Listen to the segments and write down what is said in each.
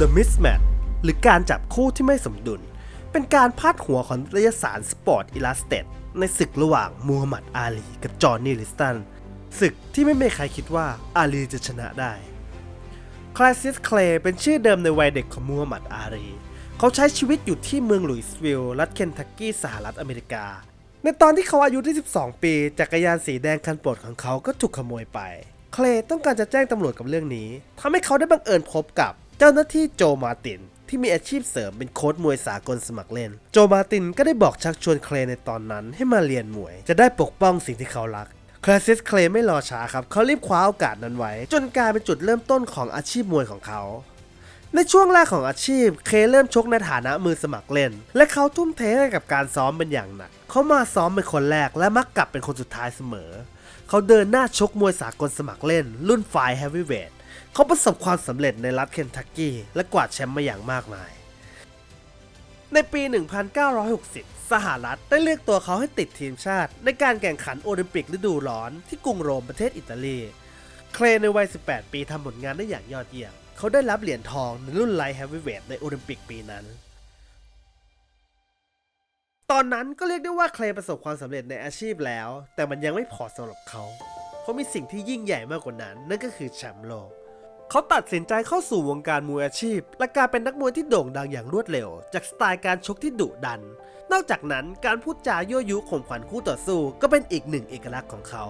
The Mismatch หรือการจับคู่ที่ไม่สมดุล เป็นการพาดหัวของนิตยสารสปอร์ตอิล s สเต d ในศึกระหว่างมูฮัมหมัดอาลีกับจอห์นนี่ลิสตันศึกที่ไม่มีใครคิดว่าอาลีจะชนะได้คลาซิสเคลเป็นชื่อเดิมในวัยเด็กของมูฮัมหมัดอาลี เขาใช้ชีวิตอยู่ที่เมืองลุยส์วิลล์รัฐเคนทักกี้สหรัฐอเมริกา ในตอนที่เขาอายุที่ 12 ปี จักรยานสีแดงคันโปรดของเขาก็ถูกขโมยไป เคลต้องการจะแจ้งตำรวจกับเรื่องนี้ทำให้เขาได้บังเอิญพบกับ เจ้าหน้าที่โจมาตินที่มีอาชีพเสริมเป็นโค้ชมวยสากลสมัครเล่น โจมาตินก็ได้บอกชักชวนเคลในตอนนั้นให้มาเรียนมวย จะได้ปกป้องสิ่งที่เขารักคลาสิสเคลไม่รอช้าครับ เขารีบคว้าโอกาสนั้นไว้ จนกลายเป็นจุดเริ่มต้นของอาชีพมวยของเขา ในช่วงแรกของอาชีพ เคเริ่มชกในฐานะมือสมัครเล่น และเขาทุ่มเทให้กับการซ้อมเป็นอย่างหนัก เขามาซ้อมเป็นคนแรกและมักกลับเป็นคนสุดท้ายเสมอ เขาเดินหน้าชกมวยสากลสมัครเล่น รุ่นไฟเฮฟวีเวท เขาประสบความสำเร็จในรัฐเคนทักกี้ และกวาดแชมป์มาอย่างมากมาย ในปี 1960 สหรัฐได้เลือกตัวเขาให้ติดทีมชาติ ในการแข่งขันโอลิมปิกฤดูร้อนที่กรุงโรมประเทศอิตาลี เคลในวัย 18 ปีทำผลงานได้อย่างยอดเยี่ยม เขาได้รับเหรียญทองในรุ่นไลท์เฮฟวีเวทในโอลิมปิกปีนั้นตอนนั้นก็เรียกได้ว่าเคลประสบความสำเร็จในอาชีพแล้ว แต่มันยังไม่พอสำหรับเขา เขามีสิ่งที่ยิ่งใหญ่มากกว่านั้น นั่นก็คือแชมป์โลก เขาตัดสินใจเข้าสู่วงการมวยอาชีพ และกายเป็นนักมวยที่โด่งดังอย่างรวดเร็ว จากสไตล์การชกที่ดุดัน นอกจากนั้นการพูดจายั่วยุข่มขวัญคู่ต่อสู้ ก็เป็นอีกหนึ่งเอกลักษณ์ของเขา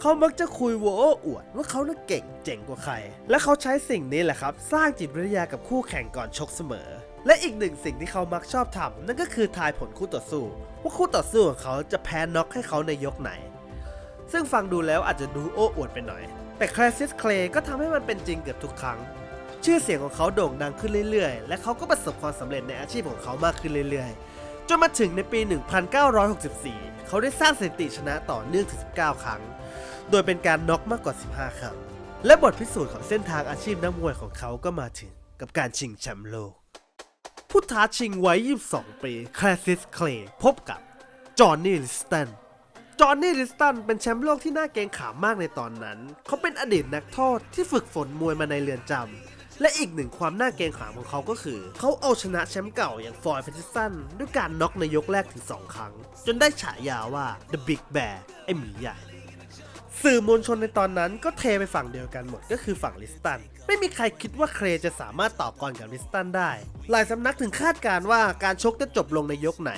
เขามักจะคุยโวโอ้อวดว่าเขาน่ะเก่งเจ๋งกว่าใคร และเขาใช้สิ่งนี้แหละครับ สร้างจิตวิทยากับคู่แข่งก่อนชกเสมอ และอีกหนึ่งสิ่งที่เขามักชอบทำนั่นก็คือทายผลคู่ต่อสู้ ว่าคู่ต่อสู้ของเขาจะแพ้น็อกให้เขาในยกไหนซึ่งฟังดูแล้วอาจจะดูโอ้อวดไปหน่อย แต่คลาสซิสเคลก็ทำให้มันเป็นจริงเกือบทุกครั้ง ชื่อเสียงของเขาโด่งดังขึ้นเรื่อยๆ และเขาก็ประสบความสำเร็จในอาชีพของเขามากขึ้นเรื่อยๆ จนมาถึงในปี 1964 เขาได้สร้างสถิติชนะต่อเนื่องถึง 19 ครั้ง โดยเป็นการน็อกมากกว่า 15 ครั้ง และบทพิสูจน์ของเส้นทางอาชีพนักมวยของเขาก็มาถึงกับการชิงแชมป์โลก ผู้ท้าชิงวัย 22 ปีคลาสซิส เคลพบกับ จอห์นนี่ ลิสตัน จอห์นนี่ลิสตันเป็นแชมป์โลกที่น่าเกรงขามมากในตอนนั้น เขาเป็นอดีตนักโทษที่ฝึกฝนมวยมาในเรือนจำ และอีกหนึ่งความน่าเกรงขามของเขาก็คือ เขาเอาชนะแชมป์เก่าอย่างฟลอยด์เฟทิสันด้วยการน็อกในยกแรกถึง 2 ครั้ง จนได้ฉายาว่า The Big Bear ไอหมีใหญ่ สื่อมวลชนในตอนนั้นก็เทไปฝั่งเดียวกันหมดก็คือฝั่งลิสตัน ไม่มีใครคิดว่าเครจะสามารถต่อกรกับลิสตันได้ หลายสำนักถึงคาดการณ์ว่าการชกจะจบลงในยกไหน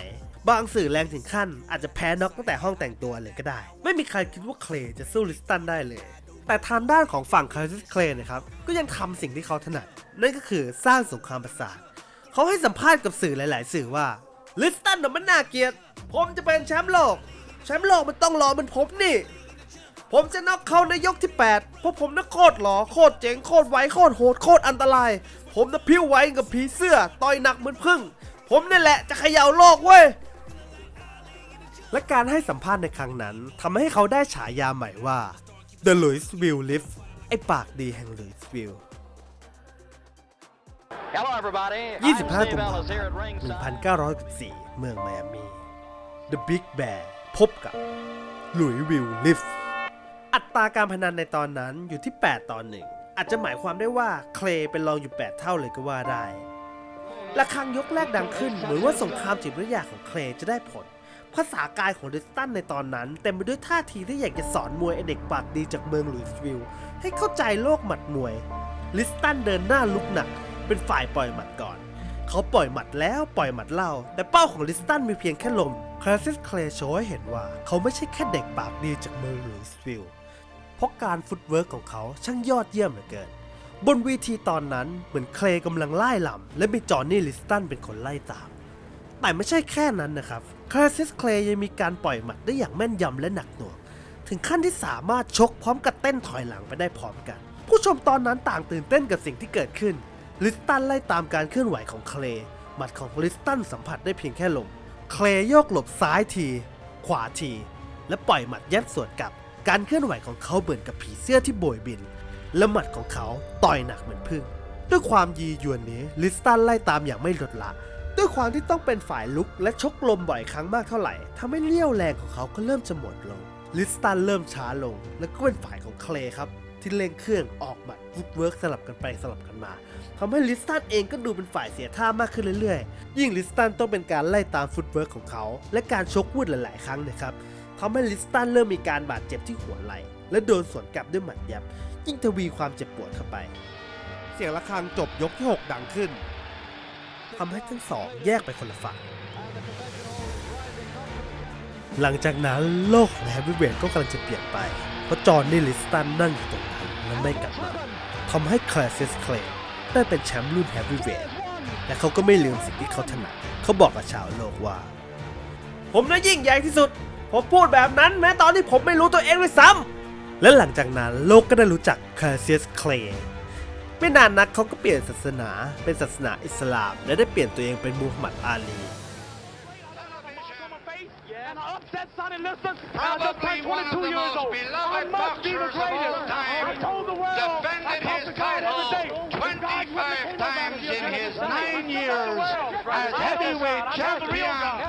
บางสื่อแรงถึงขั้น อาจจะแพ้น็อกตั้งแต่ห้องแต่งตัวเลยก็ได้ ไม่มีใครคิดว่าเคลจะสู้ลิสตันได้เลย แต่ทางด้านของฝั่งคาริสเคลนะครับ ก็ยังทำสิ่งที่เขาถนัด นั่นก็คือสร้างสงครามประสาทเขาให้สัมภาษณ์กับสื่อหลาย ๆ สื่อว่าลิสตันน่ะมันน่าเกลียด ผมจะเป็นแชมป์โลก แชมป์โลกมันต้องรอมันผมนี่ ผมจะน็อกเขาในยกที่ 8 เพราะผมน่ะโคตรหล่อโคตรเจ๋งโคตรไวโคตรโหดโคตรอันตราย ผมน่ะพิ้วไวกับผีเสื้อ ต่อยหนักเหมือนพึ่ง ผมนี่แหละจะเขย่าโลกเว้ย และการให้สัมภาษณ์ในครั้งนั้นทำให้เขาได้ฉายาใหม่ว่า The Louisville Lift ไอปากดีแห่ง Louisville Hello, everybody. 25 I'm กุม Steve ภาพัน Ellis here at ธ์ ringside. 1914เมืองไมอามี The Big Bear พบกับ Louisville Lift อัตราการพนันในตอนนั้นอยู่ที่ 8 ต่อหนึ่งอาจจะหมายความได้ว่าเคลเป็นรองอยู่ 8 เท่าเลยก็ว่าได้ระฆังยกแรกดังขึ้นเหมือนว่าสงครามจิตวิทยาของเคลจะได้ผล ภาษากายของลิสตันในตอนนั้น เต็มไปด้วยท่าทีที่อยากจะสอนมวยไอเด็กปากดีจากเมืองลุยส์วิลให้เข้าใจโลกหมัดมวย ลิสตันเดินหน้าลุกหนัก เป็นฝ่ายปล่อยหมัดก่อน เขาปล่อยหมัดแล้วปล่อยหมัดเล่า แต่เป้าของลิสตันมีเพียงแค่ลมคลาสซิสเคลโชว์ให้เห็นว่าเขาไม่ใช่แค่เด็กปากดีจากเมืองลุยส์วิลเพราะการฟุตเวิร์กของเขาช่างยอดเยี่ยมเหลือเกินบนเวทีตอนนั้นเหมือนเคลกำลังไล่ลำและมีจอห์นนี่ลิสตันเป็นคนไล่ตาม แต่ไม่ใช่แค่นั้นนะครับ คลาสซิสเคลยังมีการปล่อยหมัดได้อย่างแม่นยำและหนักหน่วง ถึงขั้นที่สามารถชกพร้อมกับเต้นถอยหลังไปได้พร้อมกัน ผู้ชมตอนนั้นต่างตื่นเต้นกับสิ่งที่เกิดขึ้น ลิสตันไล่ตามการเคลื่อนไหวของเคลหมัดของลิสตันสัมผัสได้เพียงแค่ลม เคลโยกหลบซ้ายที ขวาที และปล่อยหมัดยัดสวนกลับ การเคลื่อนไหวของเขาเหมือนกับผีเสื้อที่โบยบิน และหมัดของเขาต่อยหนักเหมือนพึ่ง ด้วยความยียวนนี้ลิสตันไล่ตามอย่างไม่ลดละ ด้วยความที่ต้องเป็นฝ่ายลุกและชกลมบ่อยครั้งมากเท่าไหร่ทำให้เลี้ยวแรงของเขาก็เริ่มจะหมดลง ลิสตันเริ่มช้าลง และก็เป็นฝ่ายของเคลครับ ที่เร่งเครื่องออกหมัดฟุตเวิร์กสลับกันไปสลับกันมาทำให้ลิสตันเองก็ดูเป็นฝ่ายเสียท่ามากขึ้นเรื่อยๆ ยิ่งลิสตันต้องเป็นการไล่ตามฟุตเวิร์กของเขา และการชกวุ่นหลาย ๆ ครั้งนะครับทำให้ลิสตันเริ่มมีการบาดเจ็บที่หัวไหล่และโดนสวนกลับด้วยหมัดยับ ยิ่งทวีความเจ็บปวดเข้าไป เสียงะระฆังจบยกที่ 6 ดังขึ้น ทำให้ทั้งสองแยกไปคนละฝั่ง หลังจากนั้นโลกของแฮร์รี่เวทก็กำลังจะเปลี่ยนไป เพราะจอห์นนี่ลิสตันนั่งอยู่ตรงนั้นและไม่กลับมาทำให้คลาสเซสเคลมได้เป็นแชมป์รุ่นแฮร์รี่เวทและเขาก็ไม่ลืมสิ่งที่เขาถนัดเขาบอกกับชาวโลกว่า ผมน่ายิ่งใหญ่ที่สุด ผมพูดแบบนั้นแม้ตอนที่ผมไม่รู้ตัวเองด้วยซ้ำและหลังจากนั้นโลกก็ได้รู้จักคลาสเซสเคลม ไม่นานนักเขาก็เปลี่ยนศาสนาเป็นศาสนาอิสลาม และได้เปลี่ยนตัวเองเป็นมูฮัมหมัดอาลี And I upset Sonny Liston. Probably one of the most beloved boxers of all time, defended his title 25 times in his nine years as heavyweight champion.